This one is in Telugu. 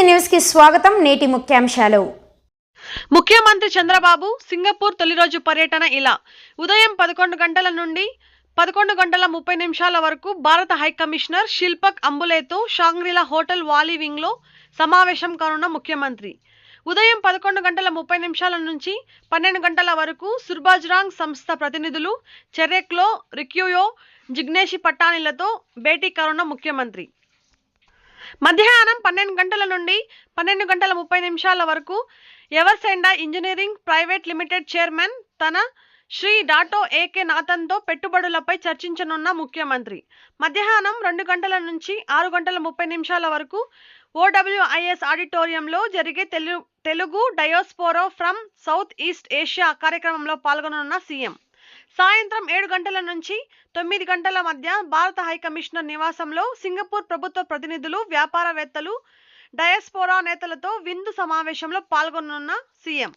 టీఎస్సీ న్యూస్కి స్వాగతం నేటి ముఖ్యాంశాలు. ముఖ్యమంత్రి చంద్రబాబు సింగపూర్ తొలి రోజు పర్యటన ఇలా. ఉదయం పదకొండు గంటల నుండి పదకొండు గంటల ముప్పై నిమిషాల వరకు భారత హై కమిషనర్ శిల్పక్ అంబులేతో షాంగ్రిలా హోటల్ వాలీ వింగ్లో సమావేశం కానున్న ముఖ్యమంత్రి. ఉదయం పదకొండు గంటల ముప్పై నిమిషాల నుంచి పన్నెండు గంటల వరకు సుర్బాజ్రాంగ్ సంస్థ ప్రతినిధులు చెరెక్లో రిక్యూయో జిగ్నేషి పట్టాణిలతో భేటీ కానున్న ముఖ్యమంత్రి. మధ్యాహ్నం పన్నెండు గంటల నుండి పన్నెండు గంటల ముప్పై నిమిషాల వరకు Eversendai engineering private limited chairman తన శ్రీ డాటో ఏకే నాథన్తో పెట్టుబడులపై చర్చించనున్న ముఖ్యమంత్రి. మధ్యాహ్నం రెండు గంటల నుంచి ఆరు గంటల ముప్పై నిమిషాల వరకు ఓడబ్ల్యూఐఎస్ ఆడిటోరియంలో జరిగే Telugu Telugu diaspora from South East Asia కార్యక్రమంలో పాల్గొననున్న సీఎం. సాయంత్రం ఏడు గంటల నుంచి తొమ్మిది గంటల మధ్య భారత హైకమిషనర్ నివాసంలో సింగపూర్ ప్రభుత్వ ప్రతినిధులు వ్యాపారవేత్తలు డయస్పోరా నేతలతో విందు సమావేశంలో పాల్గొననున్న సీఎం.